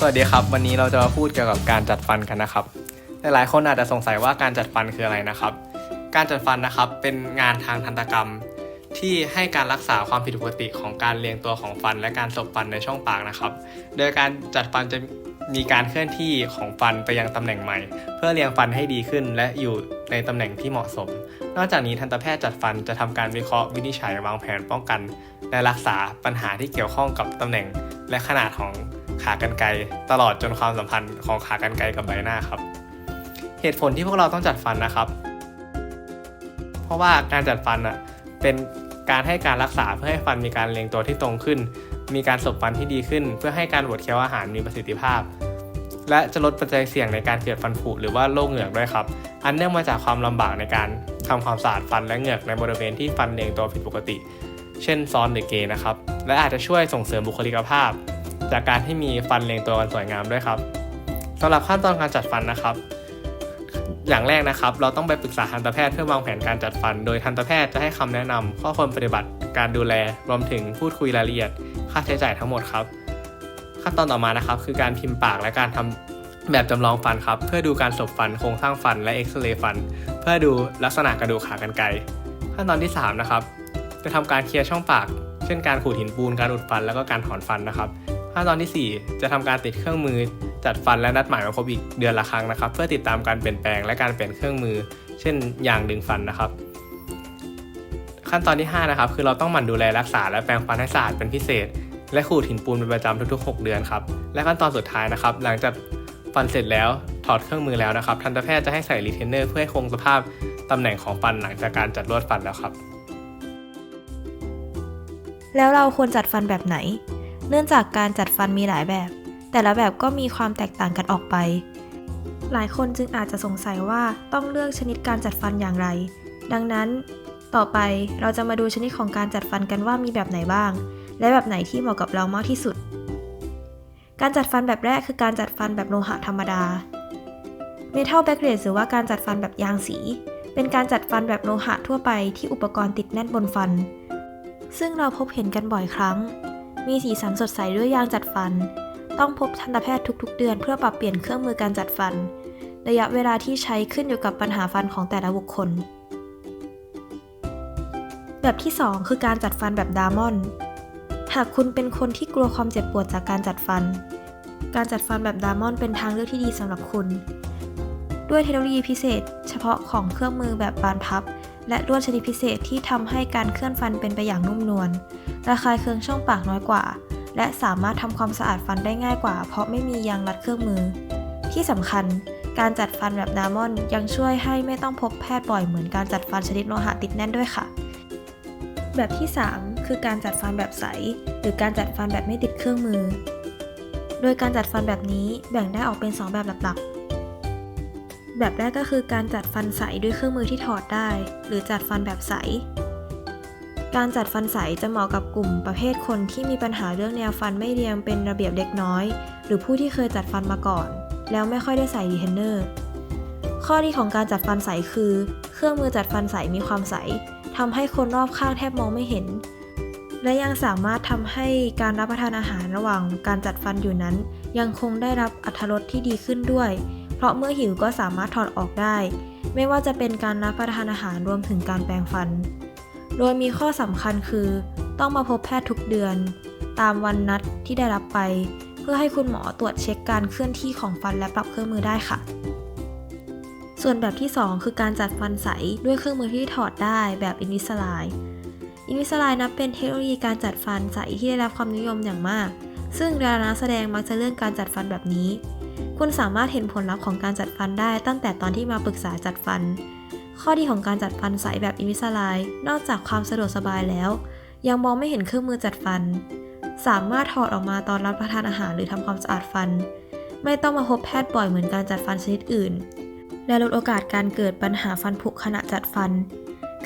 สวัสดีครับ วันนี้เราจะมาพูดเกี่ยวกับการจัดฟันกันนะครับ หลายๆคนอาจจะสงสัยว่าการจัดฟันคืออะไรนะครับ การจัดฟันนะครับเป็นงานทางทันตกรรม ที่ให้การรักษาความผิดปกติของการเรียงตัวของฟัน และการสบฟันในช่องปากนะครับ โดยการจัดฟันจะมีการเคลื่อนที่ของฟันไปยังตำแหน่งใหม่ เพื่อเรียงฟันให้ดีขึ้น และอยู่ในตำแหน่งที่เหมาะสม นอกจากนี้ทันตแพทย์จัดฟันจะทำการวิเคราะห์วินิจฉัยวางแผนป้องกัน และรักษาปัญหาที่เกี่ยวข้องกับตำแหน่งและขนาดของ ขากรรไกรตลอดจนความสัมพันธ์ของขากรรไกรกับใบหน้าครับ เหตุผลที่พวกเราต้องจัดฟันนะครับ เพราะว่าการจัดฟันอะเป็นการให้การรักษาเพื่อให้ฟันมีการเรียงตัวที่ตรงขึ้น มีการสบฟันที่ดีขึ้น เพื่อให้การบดเคี้ยวอาหารมีประสิทธิภาพ และจะลดปัจจัยเสี่ยงในการเกิดฟันผุหรือว่าโรคเหงือกด้วยครับ อันเนื่องมาจากความลำบากในการทำความสะอาดฟันและเหงือกในบริเวณที่ฟันเรียงตัวผิดปกติ เช่นซ้อนหรือเกยนะครับ และอาจจะช่วยส่งเสริมบุคลิกภาพ จากการที่มีฟันเรียงตัวกันสวยงามด้วยครับสำหรับขั้นตอนการจัดฟันนะครับ อย่างแรกนะครับ เราต้องไปปรึกษาทันตแพทย์เพื่อวางแผนการจัดฟัน โดยทันตแพทย์จะให้คำแนะนำข้อควรปฏิบัติการดูแลรวมถึงพูดคุยรายละเอียด ค่าใช้จ่ายทั้งหมดครับ ขั้นตอนต่อมานะครับ คือการพิมพ์ปากและการทำแบบจำลองฟันครับ เพื่อดูการสบฟันโครงสร้างฟันและเอ็กซเรย์ฟัน เพื่อดูลักษณะกระดูกขากรรไกรขั้นตอนที่สามนะครับ จะทำการเคลียร์ช่องปาก เช่นการขูดหินปูนการอุดฟันแล้วก็การถอนฟันนะครับ ขั้นตอนทีสี่4 จะทำการติดเครื่องมือ จัดฟันและนัดหมายมาพบอีกเดือนละครั้งนะครับ เพื่อติดตามการเปลี่ยนแปลงและการเปลี่ยนเครื่องมือ เช่นยางดึงฟันนะครับ ขั้นตอนที่ 5 นะครับ คือเราต้องหมั่นดูแลรักษาและแปรงฟันให้สะอาดเป็นพิเศษ และขูดหินปูนเป็นประจำทุกๆ 6 เดือนครับและขั้นตอนสุดท้ายนะครับ หลังจากฟันเสร็จแล้วถอดเครื่องมือแล้วนะครับทันตแพทย์จะให้ใส่รีเทนเนอร์เพื่อให้คงสภาพตำแหน่งของฟันหลังจากการจัดลวดฟันแล้วครับ แล้วเราควรจัดฟันแบบไหน เนื่องจากการจัดฟันมีหลายแบบ แต่ละแบบก็มีความแตกต่างกันออกไป หลายคนจึงอาจจะสงสัยว่าต้องเลือกชนิดการจัดฟันอย่างไร ดังนั้น ต่อไปเราจะมาดูชนิดของการจัดฟันกันว่ามีแบบไหนบ้าง และแบบไหนที่เหมาะกับเรามากที่สุด การจัดฟันแบบแรกคือการจัดฟันแบบโลหะธรรมดา Metal b a c k r a c e หรือว่าการจัดฟันแบบยางสี เป็นการจัดฟันแบบโลหะทั่วไปที่อุปกรณ์ติดแน่นบนฟัน ซึ่งเราพบเห็นกันบ่อยครั้ง มีสีสันสดใสด้วยยางจัดฟัน ต้องพบทันตแพทย์ทุกๆ เดือนเพื่อปรับเปลี่ยนเครื่องมือการจัดฟัน ระยะเวลาที่ใช้ขึ้นอยู่กับปัญหาฟันของแต่ละบุคคล แบบที่ 2 คือการจัดฟันแบบดามอน หากคุณเป็นคนที่กลัวความเจ็บปวดจากการจัดฟัน การจัดฟันแบบดามอนเป็นทางเลือกที่ดีสำหรับคุณ ด้วยเทคโนโลยีพิเศษ เฉพาะของเครื่องมือแบบบานพับ และลวดชนิดพิเศษที่ทำให้การเคลื่อนฟันเป็นไปอย่างนุ่มนวลระคายเคืองช่องปากน้อยกว่า และสามารถทำความสะอาดฟันได้ง่ายกว่า เพราะไม่มียางรัดเครื่องมือ ที่สำคัญการจัดฟันแบบดามอนยังช่วยให้ไม่ต้องพบแพทย์บ่อยเหมือนการจัดฟันชนิดโลหะติดแน่นด้วยค่ะ แบบที่ 3 คือการจัดฟันแบบใส หรือการจัดฟันแบบไม่ติดเครื่องมือ โดยการจัดฟันแบบนี้แบ่งได้ออกเป็น 2 แบบหลักๆ แบบแรกก็คือการจัดฟันใสด้วยเครื่องมือที่ถอดได้ หรือจัดฟันแบบใส การจัดฟันใสจะเหมาะกับกลุ่มประเภทคนที่มีปัญหาเรื่องแนวฟันไม่เรียงเป็นระเบียบเล็กน้อย หรือผู้ที่เคยจัดฟันมาก่อน แล้วไม่ค่อยได้ใส่รีเทนเนอร์ ข้อดีของการจัดฟันใสคือ เครื่องมือจัดฟันใสมีความใสทำให้คนรอบข้างแทบมองไม่เห็น และยังสามารถทำให้การรับประทานอาหารระหว่างการจัดฟันอยู่นั้น ยังคงได้รับอรรถรสที่ดีขึ้นด้วย เพราะเมื่อหิวก็สามารถถอดออกได้ ไม่ว่าจะเป็นการรับประทานอาหารรวมถึงการแปรงฟัน โดยมีข้อสำคัญคือ ต้องมาพบแพทย์ทุกเดือน ตามวันนัดที่ได้รับไป เพื่อให้คุณหมอตรวจเช็คการเคลื่อนที่ของฟันและปรับเครื่องมือได้ค่ะ ส่วนแบบที่ 2 คือการจัดฟันใสด้วยเครื่องมือที่ถอดได้แบบอินวิสไลอินวิสไลนับเป็นเทคโนโลยีการจัดฟันใสที่ได้รับความนิยมอย่างมาก ซึ่งดารานักแสดงมักจะเลือกการจัดฟันแบบนี้ คุณสามารถเห็นผลลัพธ์ของการจัดฟันได้ตั้งแต่ตอนที่มาปรึกษาจัดฟัน ข้อดีของการจัดฟันใสแบบอินวิสไลนอกจากความสะดวกสบายแล้ว ยังมองไม่เห็นเครื่องมือจัดฟัน สามารถถอดออกมาตอนรับประทานอาหารหรือทำความสะอาดฟัน ไม่ต้องมาพบแพทย์บ่อยเหมือนการจัดฟันชนิดอื่น และลดโอกาสการเกิดปัญหาฟันผุขณะจัดฟัน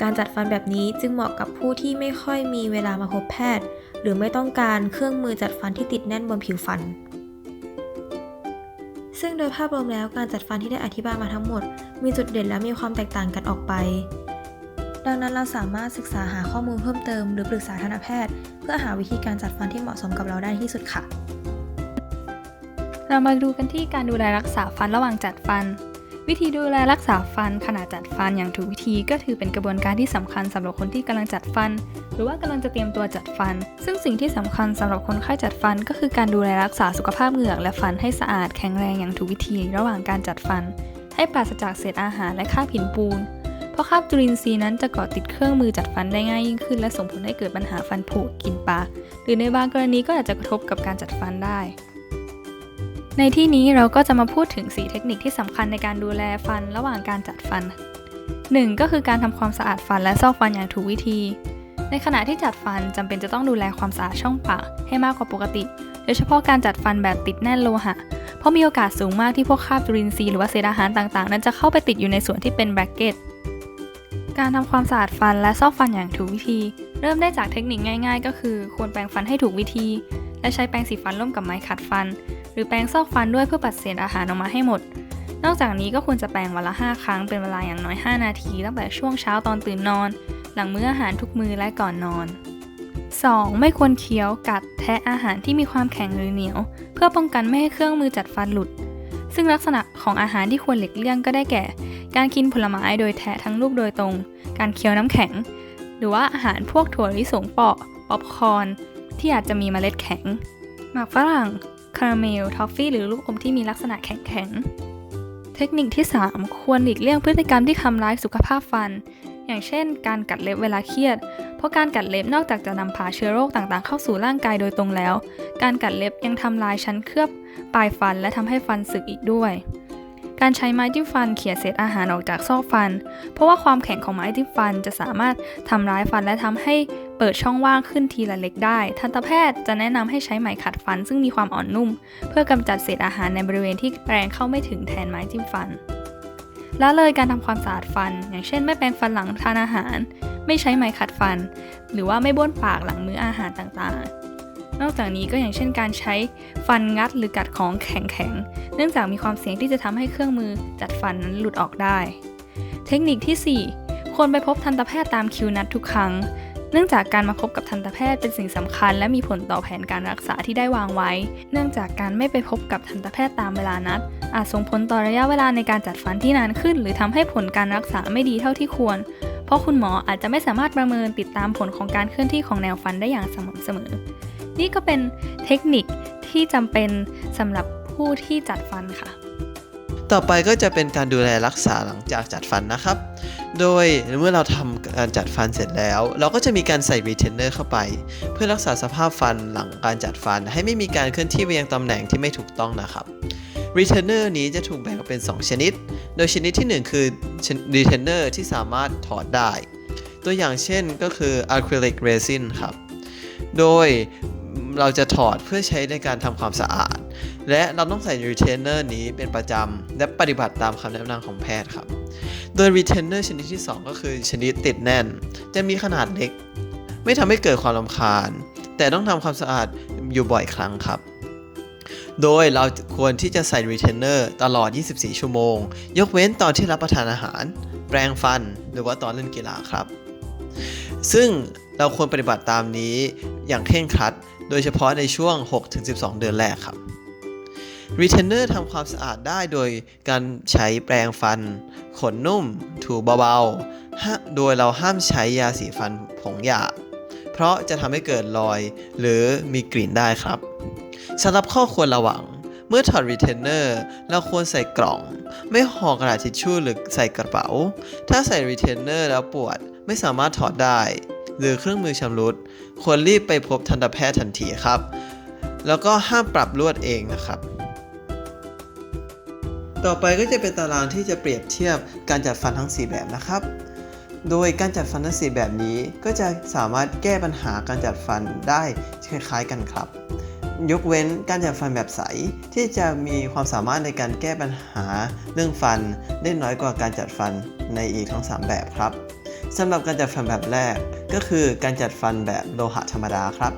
การจัดฟันแบบนี้จึงเหมาะกับผู้ที่ไม่ค่อยมีเวลามาพบแพทย์ หรือไม่ต้องการเครื่องมือจัดฟันที่ติดแน่นบนผิวฟัน ซึ่งโดยภาพรวมแล้วการจัดฟันที่ได้อธิบายมาทั้งหมด มีจุดเด่นและมีความแตกต่างกันออกไป ดังนั้นเราสามารถศึกษาหาข้อมูลเพิ่มเติมหรือปรึกษาทันตแพทย์ เพื่อหาวิธีการจัดฟันที่เหมาะสมกับเราได้ที่สุดค่ะ เรามาดูกันที่การดูแลรักษาฟันระหว่างจัดฟัน วิธีดูแลรักษาฟันขณะจัดฟันอย่างถูกวิธีก็ถือเป็นกระบวนการที่สำคัญสำหรับคนที่กำลังจัดฟัน หรือว่ากำลังจะเตรียมตัวจัดฟัน ซึ่งสิ่งที่สำคัญสำหรับคนไข้จัดฟัน ก็คือการดูแลรักษาสุขภาพเหงือกและฟันให้สะอาดแข็งแรงอย่างถูกวิธีระหว่างการจัดฟัน ให้ปราศจากเศษอาหารและคราบหินปูน เพราะคราบจุลินทรีย์นั้นจะเกาะติดเครื่องมือจัดฟันได้ง่ายยิ่งขึ้น และส่งผลให้เกิดปัญหาฟันผุกินปลาหรือในบางกรณีก็อาจจะกระทบกับการจัดฟันได้ ในที่นี้เราก็จะมาพูดถึง 4 เทคนิคที่สำคัญในการดูแลฟันระหว่างการจัดฟัน 1. ก็คือการทำความสะอาดฟันและซอกฟันอย่างถูกวิธี ในขณะที่จัดฟันจำเป็นจะต้องดูแลความสะอาดช่องปากให้มากกว่าปกติ โดยเฉพาะการจัดฟันแบบติดแน่นโลหะ เพราะมีโอกาสสูงมากที่พวกคราบจุลินทรีย์หรือว่าเศษอาหารต่างๆ นั้นจะเข้าไปติดอยู่ในส่วนที่เป็นแบรกเก็ตการทำความสะอาดฟันและซอกฟันอย่างถูกวิธี เริ่มได้จากเทคนิคง่าย ๆ ก็คือ ควรแปรงฟันให้ถูกวิธี และใช้แปรงสีฟันร่วมกับไม้ขัดฟัน รือแปรงซอกฟันด้วยเพื่อปัดเศษอาหารออกมาให้หมด นอกจากนี้ก็ควรจะแปรงวันละ 5 ครั้งเป็นเวลาอย่างน้อย 5 นาทีตั้งแต่ช่วงเช้าตอนตื่นนอน หลังมื้ออาหารทุกมื้อและก่อนนอน 2. ไม่ควรเคี้ยวกัดแทะอาหารที่มีความแข็งหรือเหนียว เพื่อป้องกันไม่ให้เครื่องมือจัดฟันหลุด ซึ่งลักษณะของอาหารที่ควรหลีกเลี่ยงก็ได้แก่ การกินผลไม้โดยแทะทั้งลูกโดยตรง การเคี้ยวน้ำแข็ง หรือว่าอาหารพวกถั่วลิสงเปาะ ป๊อปคอร์นที่อาจจะมีเมล็ดแข็ง หมากฝรั่ง ราเมล ทอฟฟี่ หรือลูกอมที่มีลักษณะแข็งๆ เทคนิคที่ 3 ควรหลีกเลี่ยงพฤติกรรมที่ทำร้ายสุขภาพฟัน อย่างเช่น การกัดเล็บเวลาเครียด เพราะการกัดเล็บนอกจากจะนำพาเชื้อโรคต่างๆ เข้าสู่ร่างกายโดยตรงแล้ว การกัดเล็บยังทำลายชั้นเคลือบปลายฟันและทำให้ฟันสึกอีกด้วยการใช้ไม้จิ้มฟันเขี่ยเศษอาหารออกจากซอกฟัน เพราะว่าความแข็งของไม้จิ้มฟันจะสามารถทำร้ายฟันและทำให้ เปิดช่องว่างขึ้นทีละเล็กได้ ทันตแพทย์จะแนะนำให้ใช้ไหมขัดฟัน ซึ่งมีความอ่อนนุ่ม เพื่อกำจัดเศษอาหารในบริเวณที่แปรงเข้าไม่ถึงแทนไม้จิ้มฟันละเลยการทำความสะอาดฟัน อย่างเช่น ไม่แปรงฟันหลังทานอาหาร ไม่ใช้ไหมขัดฟัน หรือว่าไม่บ้วนปากหลังมื้ออาหารต่างๆ นอกจากนี้ก็อย่างเช่น การใช้ฟันงัดหรือกัดของแข็งๆ เนื่องจากมีความเสี่ยงที่จะทำให้เครื่องมือจัดฟันนั้นหลุดออกได้ เทคนิคที่ 4 ควรไปพบทันตแพทย์ตามคิวนัดทุกครั้ง เนื่องจากการมาพบกับทันตแพทย์เป็นสิ่งสำคัญ และมีผลต่อแผนการรักษาที่ได้วางไว้ เนื่องจากการไม่ไปพบกับทันตแพทย์ตามเวลานัด อาจส่งผลต่อระยะเวลาในการจัดฟันที่นานขึ้น หรือทำให้ผลการรักษาไม่ดีเท่าที่ควร เพราะคุณหมออาจจะไม่สามารถประเมินติดตามผลของการเคลื่อนที่ของแนวฟันได้อย่างสม่ำเสมอ นี่ก็เป็นเทคนิคที่จำเป็นสำหรับผู้ที่จัดฟันค่ะ ต่อไปก็จะเป็นการดูแลรักษาหลังจากจัดฟันนะครับ โดยเมื่อเราทำการจัดฟันเสร็จแล้ว เราก็จะมีการใส่รีเทนเนอร์เข้าไป เพื่อรักษาสภาพฟันหลังการจัดฟัน ให้ไม่มีการเคลื่อนที่ไปยังตำแหน่งที่ไม่ถูกต้องนะครับรีเทนเนอร์นี้จะถูกแบ่งออกเป็น 2 ชนิด โดยชนิดที่ 1 คือรีเทนเนอร์ที่สามารถถอดได้ ตัวอย่างเช่นก็คืออะคริลิกเรซินครับ โดยเราจะถอดเพื่อใช้ในการทำความสะอาด และเราต้องใส่ retainer นี้เป็นประจำ และปฏิบัติตามคำแนะนำของแพทย์ครับ โดย retainer ชนิดที่ 2 ก็คือชนิดติดแน่น จะมีขนาดเล็ก ไม่ทำให้เกิดความรำคาญ แต่ต้องทำความสะอาดอยู่บ่อยครั้งครับ โดยเราควรที่จะใส่ retainer ตลอด 24 ชั่วโมง ยกเว้นตอนที่รับประทานอาหาร แปรงฟัน หรือว่าตอนเล่นกีฬาครับ ซึ่งเราควรปฏิบัติตามนี้อย่างเคร่งครัด โดยเฉพาะในช่วง 6-12 เดือนแรกครับ Retainer ทำความสะอาดได้โดยการใช้แปรงฟัน ขนนุ่ม ถูเบาๆห้าโดยเราห้ามใช้ยาสีฟันผงหยาเพราะจะทำให้เกิดรอยหรือมีกลิ่นได้ครับสำหรับข้อควรระวัง เมื่อถอด Retainer เราควรใส่กล่อง ไม่ห่อกระดาษทิชชู่หรือใส่กระเป๋า ถ้าใส่ Retainer แล้วปวดไม่สามารถถอดได้ หรือเครื่องมือชำรุด ควรรีบไปพบทันตแพทย์ทันทีครับแล้วก็ห้ามปรับลวดเองนะครับ ต่อไปก็จะเป็นตารางที่จะเปรียบเทียบการจัดฟันทั้ง 4 แบบนะครับ โดยการจัดฟันทั้ง 4 แบบนี้ก็จะสามารถแก้ปัญหาการจัดฟันได้คล้ายๆกันครับ ยกเว้นการจัดฟันแบบใสที่จะมีความสามารถในการแก้ปัญหาเรื่องฟันได้น้อยกว่าการจัดฟันในอีกทั้ง 3 แบบครับสำหรับการจัดฟันแบบแรกก็คือการจัดฟันแบบโลหะธรรมดาครับ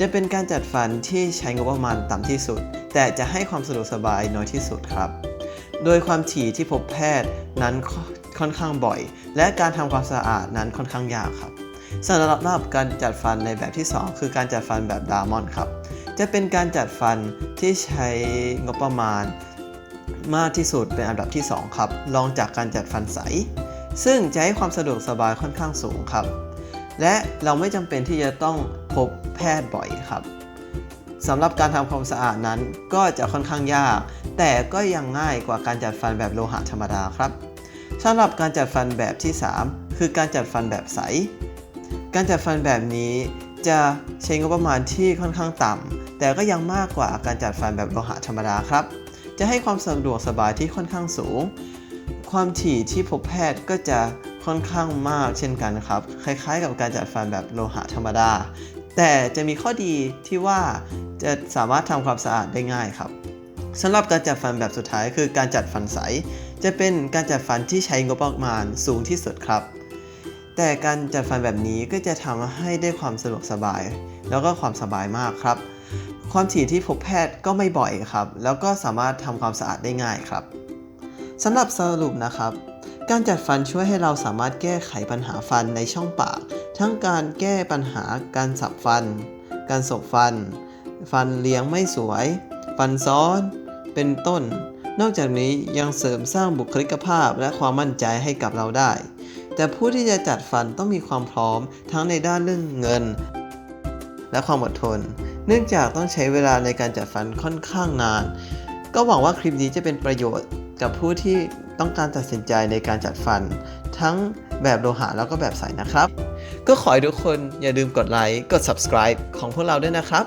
จะเป็นการจัดฟันที่ใช้งบประมาณต่ำที่สุด แต่จะให้ความสะดวกสบายน้อยที่สุดครับ โดยความถี่ที่พบแพทย์นั้นค่อนข้างบ่อย และการทำความสะอาดนั้นค่อนข้างยากครับสำหรับการจัดฟันในแบบที่ 2 คือการจัดฟันแบบดามอนครับ จะเป็นการจัดฟันที่ใช้งบประมาณมากที่สุดเป็นอันดับที่ 2 ครับรองจากการจัดฟันใส ซึ่งจะให้ความสะดวกสบายค่อนข้างสูงครับ และเราไม่จำเป็นที่จะต้องพบแพทย์บ่อยครับ สำหรับการทำความสะอาดนั้นก็จะค่อนข้างยาก แต่ก็ยังง่ายกว่าการจัดฟันแบบโลหะธรรมดาครับสำหรับการจัดฟันแบบที่ 3 คือการจัดฟันแบบใส การจัดฟันแบบนี้จะใช้งบประมาณที่ค่อนข้างต่ำ แต่ก็ยังมากกว่าการจัดฟันแบบโลหะธรรมดาครับ จะให้ความสะดวกสบายที่ค่อนข้างสูง ความถี่ที่พบแพทย์ก็จะค่อนข้างมากเช่นกันครับ คล้ายๆ กับการจัดฟันแบบโลหะธรรมดา แต่จะมีข้อดีที่ว่าจะสามารถทำความสะอาดได้ง่ายครับสำหรับการจัดฟันแบบสุดท้ายคือการจัดฟันใส จะเป็นการจัดฟันที่ใช้งบประมาณสูงที่สุดครับ แต่การจัดฟันแบบนี้ก็จะทำให้ได้ความสะดวกสบาย แล้วก็ความสบายมากครับ ความถี่ที่พบแพทย์ก็ไม่บ่อยครับ แล้วก็สามารถทำความสะอาดได้ง่ายครับสำหรับสรุปนะครับ การจัดฟันช่วยให้เราสามารถแก้ไขปัญหาฟันในช่องปาก ทั้งการแก้ปัญหาการสับฟัน การสบฟัน ฟันเลี้ยงไม่สวย ฟันซ้อน เป็นต้น นอกจากนี้ยังเสริมสร้างบุคลิกภาพและความมั่นใจให้กับเราได้ แต่ผู้ที่จะจัดฟันต้องมีความพร้อมทั้งในด้านเรื่องเงิน และความอดทน เนื่องจากต้องใช้เวลาในการจัดฟันค่อนข้างนาน ก็หวังว่าคลิปนี้จะเป็นประโยชน์กับผู้ที่ต้องการตัดสินใจในการจัดฟัน ทั้งแบบโลหะแล้วก็แบบใสนะครับ ก็ขอให้ทุกคนอย่าลืมกดไลค์ กด subscribe ของพวกเราด้วยนะครับ